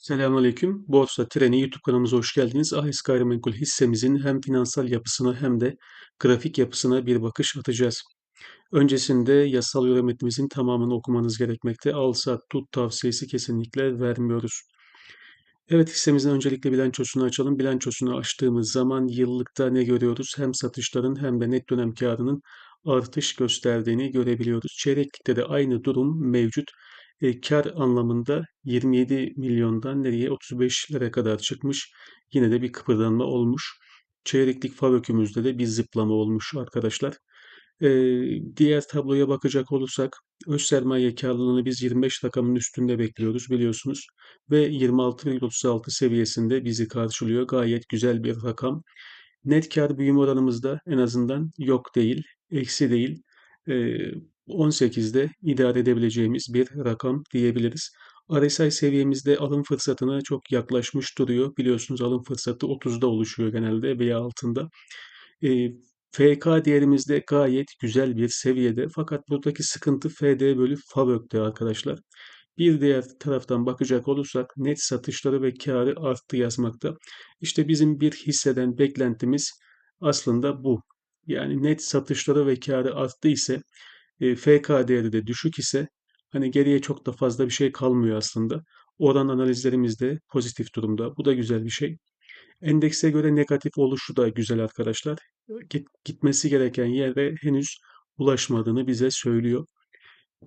Selamünaleyküm. Borsa Treni YouTube kanalımıza hoş geldiniz. AHES Gayrimenkul hissemizin hem finansal yapısına hem de grafik yapısına bir bakış atacağız. Öncesinde yasal yorum metnimizin tamamını okumanız gerekmekte. Al sat tut tavsiyesi kesinlikle vermiyoruz. Evet hissemizin öncelikle bilançosunu açalım. Bilançosunu açtığımız zaman yıllıkta ne görüyoruz? Hem satışların hem de net dönem karının artış gösterdiğini görebiliyoruz. Çeyreklikte de aynı durum mevcut. E, kar anlamında 27 milyondan nereye 35'lere kadar çıkmış. Yine de bir kıpırdanma olmuş. Çeyreklik FAVÖK'ümüzde de bir zıplama olmuş arkadaşlar. E, diğer tabloya bakacak olursak öz sermaye karlılığını biz 25 rakamın üstünde bekliyoruz biliyorsunuz. Ve 26,36 seviyesinde bizi karşılıyor. Gayet güzel bir rakam. Net kar büyüme oranımızda en azından yok değil, eksi değil. Ee, 18'de idare edebileceğimiz bir rakam diyebiliriz. RSI seviyemizde alım fırsatına çok yaklaşmış duruyor. Biliyorsunuz alım fırsatı 30'da oluşuyor genelde veya altında. Ee, FK değerimiz de gayet güzel bir seviyede. Fakat buradaki sıkıntı FD bölü FAVÖK'te arkadaşlar. Bir diğer taraftan bakacak olursak net satışları ve karı arttı yazmakta. İşte bizim bir hisseden beklentimiz aslında bu. Yani net satışları ve karı arttı ise e, FK değeri de düşük ise hani geriye çok da fazla bir şey kalmıyor aslında. Oran analizlerimiz de pozitif durumda. Bu da güzel bir şey. Endekse göre negatif oluşu da güzel arkadaşlar. Git, gitmesi gereken yere henüz ulaşmadığını bize söylüyor.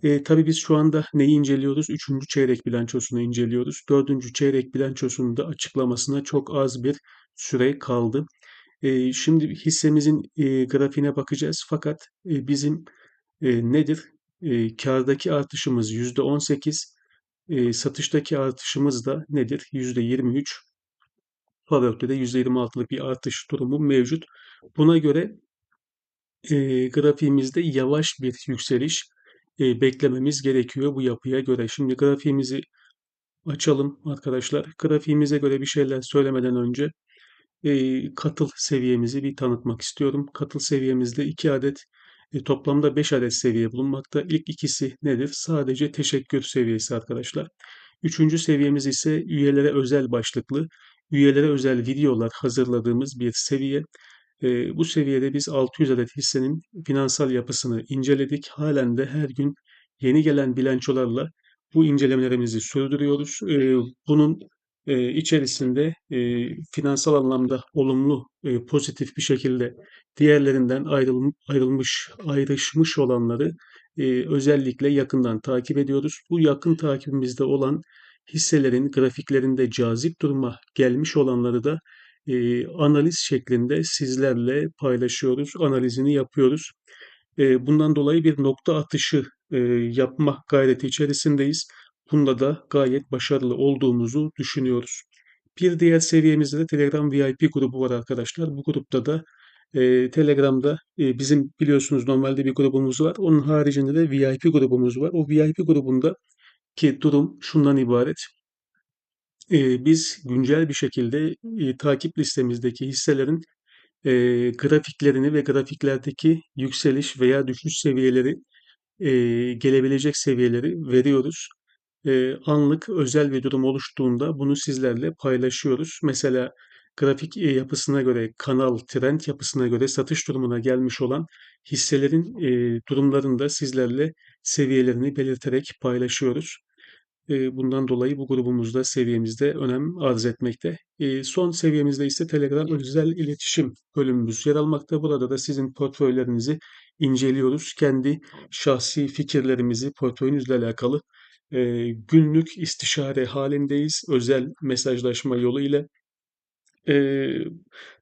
E, tabii biz şu anda neyi inceliyoruz? Üçüncü çeyrek bilançosunu inceliyoruz. Dördüncü çeyrek bilançosunun da açıklamasına çok az bir süre kaldı. E, şimdi hissemizin e, grafiğine bakacağız. Fakat e, bizim e, nedir? E, kârdaki artışımız %18, e, satıştaki artışımız da nedir? %23. Favök'te de %26'lık bir artış durumu mevcut. Buna göre e, grafiğimizde yavaş bir yükseliş e, beklememiz gerekiyor bu yapıya göre. Şimdi grafiğimizi açalım arkadaşlar. Grafiğimize göre bir şeyler söylemeden önce e, katıl seviyemizi bir tanıtmak istiyorum. Katıl seviyemizde 2 adet e, toplamda 5 adet seviye bulunmakta. İlk ikisi nedir? Sadece teşekkür seviyesi arkadaşlar. Üçüncü seviyemiz ise üyelere özel başlıklı, üyelere özel videolar hazırladığımız bir seviye. E, bu seviyede biz 600 adet hissenin finansal yapısını inceledik. Halen de her gün yeni gelen bilançolarla bu incelemelerimizi sürdürüyoruz. E, bunun e, içerisinde e, finansal anlamda olumlu, e, pozitif bir şekilde diğerlerinden ayrıl, ayrılmış, ayrışmış olanları e, özellikle yakından takip ediyoruz. Bu yakın takibimizde olan hisselerin grafiklerinde cazip duruma gelmiş olanları da analiz şeklinde sizlerle paylaşıyoruz, analizini yapıyoruz. Bundan dolayı bir nokta atışı e, yapma gayreti içerisindeyiz. Bunda da gayet başarılı olduğumuzu düşünüyoruz. Bir diğer seviyemizde de Telegram VIP grubu var arkadaşlar. Bu grupta da e, Telegram'da e, bizim biliyorsunuz normalde bir grubumuz var. Onun haricinde de VIP grubumuz var. O VIP grubunda ki durum şundan ibaret. E, biz güncel bir şekilde e, takip listemizdeki hisselerin e, grafiklerini ve grafiklerdeki yükseliş veya düşüş seviyeleri e, gelebilecek seviyeleri veriyoruz. Anlık özel bir durum oluştuğunda bunu sizlerle paylaşıyoruz. Mesela grafik yapısına göre, kanal, trend yapısına göre satış durumuna gelmiş olan hisselerin e, durumlarını da sizlerle seviyelerini belirterek paylaşıyoruz. Bundan dolayı bu grubumuzda seviyemizde önem arz etmekte. Son seviyemizde ise Telegram özel iletişim bölümümüz yer almakta. Burada da sizin portföylerinizi inceliyoruz. Kendi şahsi fikirlerimizi portföyünüzle alakalı e, günlük istişare halindeyiz. Özel mesajlaşma yolu ile. E,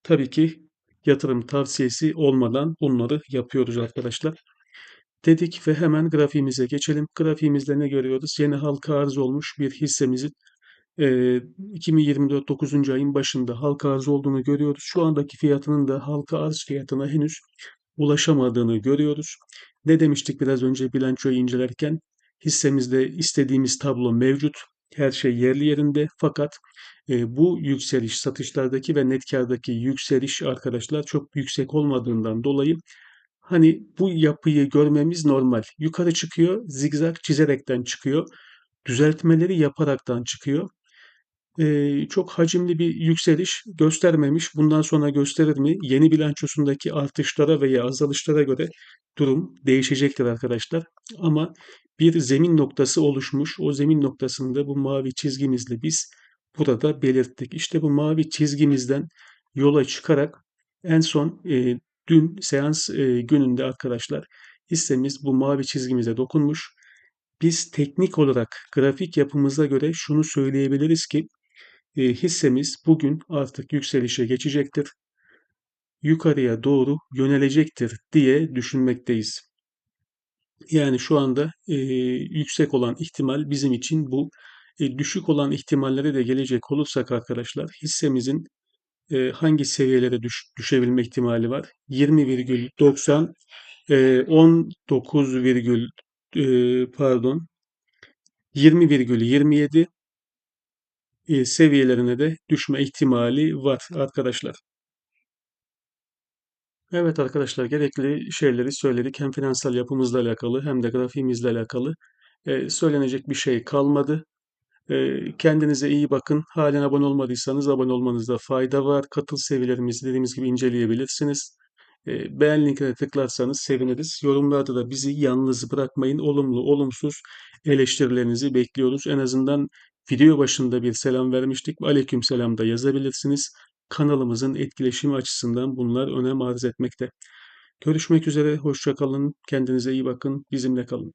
tabii ki yatırım tavsiyesi olmadan bunları yapıyoruz arkadaşlar. Dedik ve hemen grafiğimize geçelim. Grafiğimizde ne görüyoruz? Yeni halka arz olmuş bir hissemizin e, 2024 9. ayın başında halka arz olduğunu görüyoruz. Şu andaki fiyatının da halka arz fiyatına henüz ulaşamadığını görüyoruz. Ne demiştik biraz önce bilançoyu incelerken? Hissemizde istediğimiz tablo mevcut. Her şey yerli yerinde fakat e, bu yükseliş satışlardaki ve net kârdaki yükseliş arkadaşlar çok yüksek olmadığından dolayı hani bu yapıyı görmemiz normal. Yukarı çıkıyor, zigzag çizerekten çıkıyor. Düzeltmeleri yaparaktan çıkıyor. Eee, çok hacimli bir yükseliş göstermemiş. Bundan sonra gösterir mi? Yeni bilançosundaki artışlara veya azalışlara göre durum değişecektir arkadaşlar. Ama bir zemin noktası oluşmuş. O zemin noktasını da bu mavi çizgimizle biz burada belirttik. İşte bu mavi çizgimizden yola çıkarak en son e, dün seans e, gününde arkadaşlar hissemiz bu mavi çizgimize dokunmuş. Biz teknik olarak grafik yapımıza göre şunu söyleyebiliriz ki e, hissemiz bugün artık yükselişe geçecektir, yukarıya doğru yönelecektir diye düşünmekteyiz. Yani şu anda e, yüksek olan ihtimal bizim için bu. E, düşük olan ihtimallere de gelecek olursak arkadaşlar hissemizin e, hangi seviyelere düş, düşebilme ihtimali var? 20,90 e, 19, e, pardon 20,27 e, seviyelerine de düşme ihtimali var arkadaşlar. Evet arkadaşlar gerekli şeyleri söyledik. Hem finansal yapımızla alakalı hem de grafiğimizle alakalı. E, söylenecek bir şey kalmadı. E, kendinize iyi bakın. Halen abone olmadıysanız abone olmanızda fayda var. Katıl seviyelerimizi dediğimiz gibi inceleyebilirsiniz. E, beğen linkine tıklarsanız seviniriz. Yorumlarda da bizi yalnız bırakmayın. Olumlu, olumsuz eleştirilerinizi bekliyoruz. En azından video başında bir selam vermiştik. Aleyküm selam da yazabilirsiniz. Kanalımızın etkileşimi açısından bunlar önem arz etmekte. Görüşmek üzere, hoşça kalın, kendinize iyi bakın, bizimle kalın.